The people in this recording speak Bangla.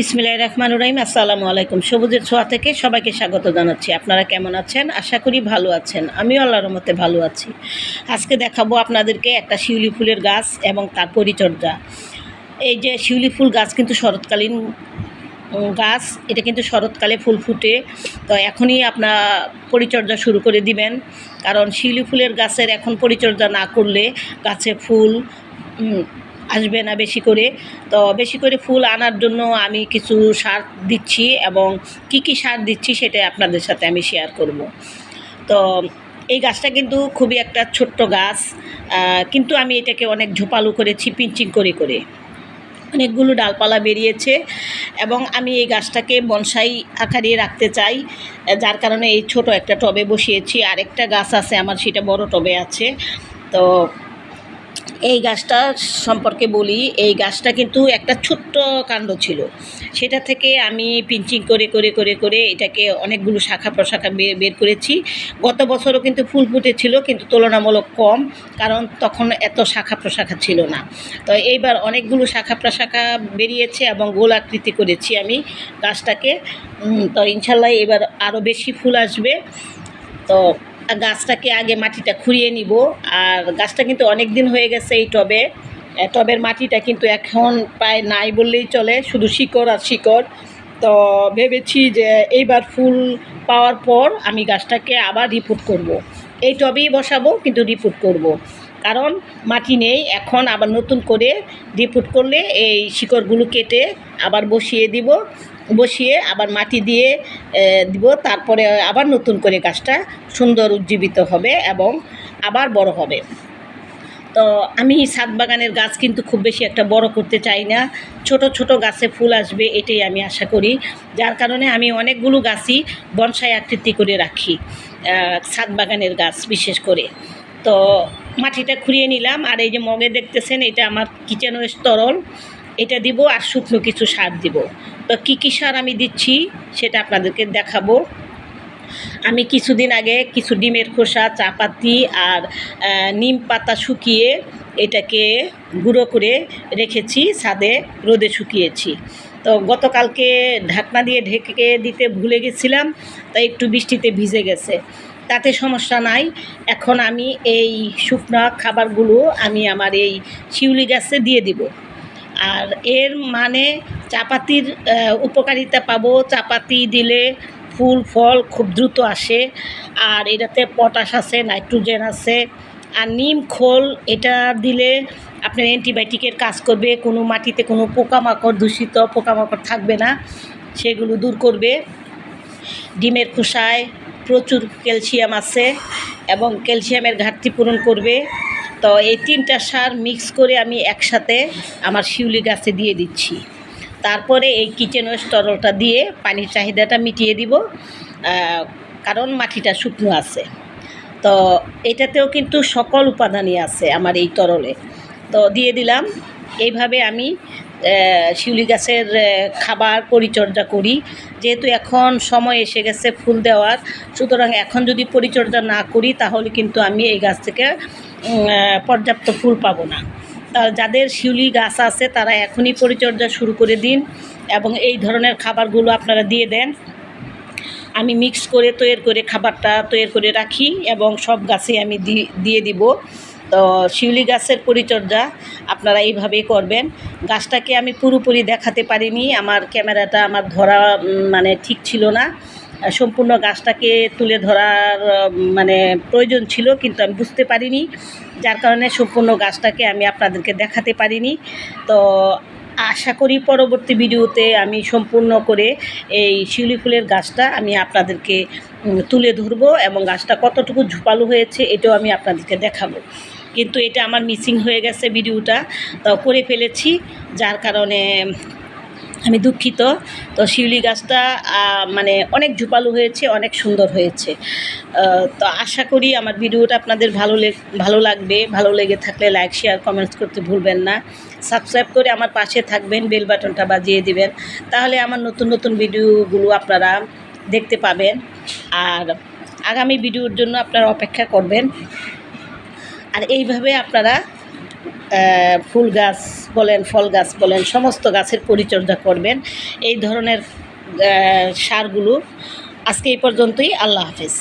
বিসমিল্লাহ রহমান রহিম, আসসালামু আলাইকুম। সবুজের ছোঁয়া থেকে সবাইকে স্বাগত জানাচ্ছি। আপনারা কেমন আছেন? আশা করি ভালো আছেন। আমিও আল্লাহর মতে ভালো আছি। আজকে দেখাবো আপনাদেরকে একটা শিউলি ফুলের গাছ এবং তার পরিচর্যা। এই যে শিউলি ফুল গাছ কিন্তু শরৎকালীন গাছ। এটা কিন্তু শরৎকালে ফুল ফুটে। তো এখনই আপনার পরিচর্যা শুরু করে দিবেন। কারণ শিউলি ফুলের গাছের এখন পরিচর্যা না করলে গাছে ফুল আসবে না বেশি করে। তো বেশি করে ফুল আনার জন্য আমি কিছু সার দিচ্ছি এবং কি কি সার দিচ্ছি সেটা আপনাদের সাথে আমি শেয়ার করব। তো এই গাছটা কিন্তু খুবই একটা ছোট্ট গাছ কিন্তু আমি এটাকে অনেক ঝোপালু করেছি পিঞ্চিং করে করে অনেকগুলো ডালপালা বেরিয়েছে এবং আমি এই গাছটাকে বনসাই আকারে রাখতে চাই, যার কারণে এই ছোট একটা টবে বসিয়েছি। আরেকটা গাছ আছে আমার, সেটা বড় টবে আছে। তো এই গাছটা সম্পর্কে বলি, এই গাছটা কিন্তু একটা ছোট্ট কাণ্ড ছিল। সেটা থেকে আমি পিঞ্চিং করে করে করে করে এটাকে অনেকগুলো শাখা প্রশাখা বের করেছি। গত বছরও কিন্তু ফুল ফুটেছিল, কিন্তু তুলনামূলক কম, কারণ তখন এত শাখা প্রশাখা ছিল না। তো এইবার অনেকগুলো শাখা প্রশাখা বেরিয়েছে এবং গোল আকৃতি করেছি আমি গাছটাকে। তো ইনশাল্লাহ এবার আরও বেশি ফুল আসবে। তো গাছটাকে আগে মাটিটা খুঁড়িয়ে নিব আর গাছটা কিন্তু অনেক দিন হয়ে গেছে এই টবে টবের মাটিটা কিন্তু এখন প্রায় নাই বললেই চলে, শুধু শিকড় আর শিকড় তো ভেবেছি যে এইবার ফুল পাওয়ার পর আমি গাছটাকে আবার রিপোর্ট করব। এই টবেই বসাবো, কিন্তু রিপোর্ট করব। কারণ মাটি নেই। এখন আবার নতুন করে রিপুট করলে এই শিকড়গুলো কেটে আবার বসিয়ে দিব। বসিয়ে আবার মাটি দিয়ে দিব। তারপরে আবার নতুন করে গাছটা সুন্দর উজ্জীবিত হবে এবং আবার বড় হবে। তো আমি ছাদ বাগানের গাছ কিন্তু খুব বেশি একটা বড় করতে চাই না। ছোট ছোট গাছে ফুল আসবে এটাই আমি আশা করি। যার কারণে আমি অনেকগুলো গাছই বনসাই আকৃতি করে রাখি সাত বাগানের গাছ বিশেষ করে। তো মাটিটা খুঁড়িয়ে নিলাম, আর এই যে মগে দেখতেছেন, এটা আমার কিচেন ওয়েস্ট তরল। এটা দিব আর শুকনো কিছু সার দিব। তো কী কী সার আমি দিচ্ছি সেটা আপনাদেরকে দেখাবো। আমি কিছুদিন আগে কিছু ডিমের খোসা, চাপাতি আর নিম পাতা শুকিয়ে এটাকে গুঁড়ো করে রেখেছি, ছাদে রোদে শুকিয়েছি। তো গতকালকে ঢাকনা দিয়ে ঢেকে দিতে ভুলে গেছিলাম, তাই একটু বৃষ্টিতে ভিজে গেছে। তাতে সমস্যা নাই। এখন আমি এই শুকনো খাবারগুলো আমি আমার এই শিউলি গাছে দিয়ে দিব। আর এর মানে চাপাতির উপকারিতা পাবো। চাপাতি দিলে ফুল, ফল খুব দ্রুত আসে। আর এটাতে পটাশ আছে, নাইট্রোজেন আছে। আর নিম খোল, এটা দিলে আপনার অ্যান্টিবায়োটিকের কাজ করবে। কোনো মাটিতে কোনো পোকামাকড়, দূষিত পোকামাকড় থাকবে না। সেগুলো দূর করবে। ডিমের খোসায় প্রচুর ক্যালসিয়াম আছে এবং ক্যালসিয়ামের ঘাটতি পূরণ করবে। তো এই তিনটা সার মিক্স করে আমি একসাথে আমার শিউলি গাছে দিয়ে দিচ্ছি। তারপরে এই কিচেন ওয়েস্ট তরলটা দিয়ে পানির চাহিদাটা মিটিয়ে দিব কারণ মাটিটা শুকনো আছে। তো এটাতেও কিন্তু সকল উপাদানই আছে আমার এই তরলে। তো দিয়ে দিলাম। এইভাবে আমি শিউলি গাছের খাবার পরিচর্যা করি। যেহেতু এখন সময় এসে গেছে ফুল দেওয়ার, সুতরাং এখন যদি পরিচর্যা না করি, তাহলে কিন্তু আমি এই গাছ থেকে পর্যাপ্ত ফুল পাবো না। যাদের শিউলি গাছ আছে, তারা এখনই পরিচর্যা শুরু করে দিন এবং এই ধরনের খাবারগুলো আপনারা দিয়ে দেন। আমি মিক্স করে তৈরি করে খাবারটা তৈরি করে রাখি এবং সব গাছে আমি দিয়ে দিব। তো শিউলি গাছের পরিচর্যা আপনারা এইভাবেই করবেন। গাছটাকে আমি পুরোপুরি দেখাতে পারিনি, আমার ক্যামেরাটা আমার ধরা মানে ঠিক ছিল না। সম্পূর্ণ গাছটাকে তুলে ধরার মানে প্রয়োজন ছিল, কিন্তু আমি বুঝতে পারিনি। যার কারণে সম্পূর্ণ গাছটাকে আমি আপনাদেরকে দেখাতে পারিনি। তো আশা করি পরবর্তী ভিডিওতে আমি সম্পূর্ণ করে এই শিউলি ফুলের গাছটা আমি আপনাদেরকে তুলে ধরবো এবং গাছটা কতটুকু ঝুপালো হয়েছে এটাও আমি আপনাদেরকে দেখাবো। কিন্তু এটা আমার মিসিং হয়ে গেছে ভিডিওটা। তো করে ফেলেছি, যার কারণে আমি দুঃখিত। তো শিউলি গাছটা মানে অনেক ঝুপালু হয়েছে, অনেক সুন্দর হয়েছে। তো আশা করি আমার ভিডিওটা আপনাদের ভালো ভালো লাগবে। ভালো লেগে থাকলে লাইক শেয়ার কমেন্টস করতে ভুলবেন না। সাবস্ক্রাইব করে আমার পাশে থাকবেন বেল বাটনটা বাজিয়ে দিবেন। তাহলে আমার নতুন নতুন ভিডিওগুলো আপনারা দেখতে পাবেন। আর আগামী ভিডিওর জন্য আপনারা অপেক্ষা করবেন। আর এইভাবে আপনারা ফুল গাছ বলেন, ফল গাছ বলেন, সমস্ত গাছের পরিচর্যা করবেন। এই ধরনের সারগুলো আজকে এই পর্যন্তই। আল্লাহ হাফেজ।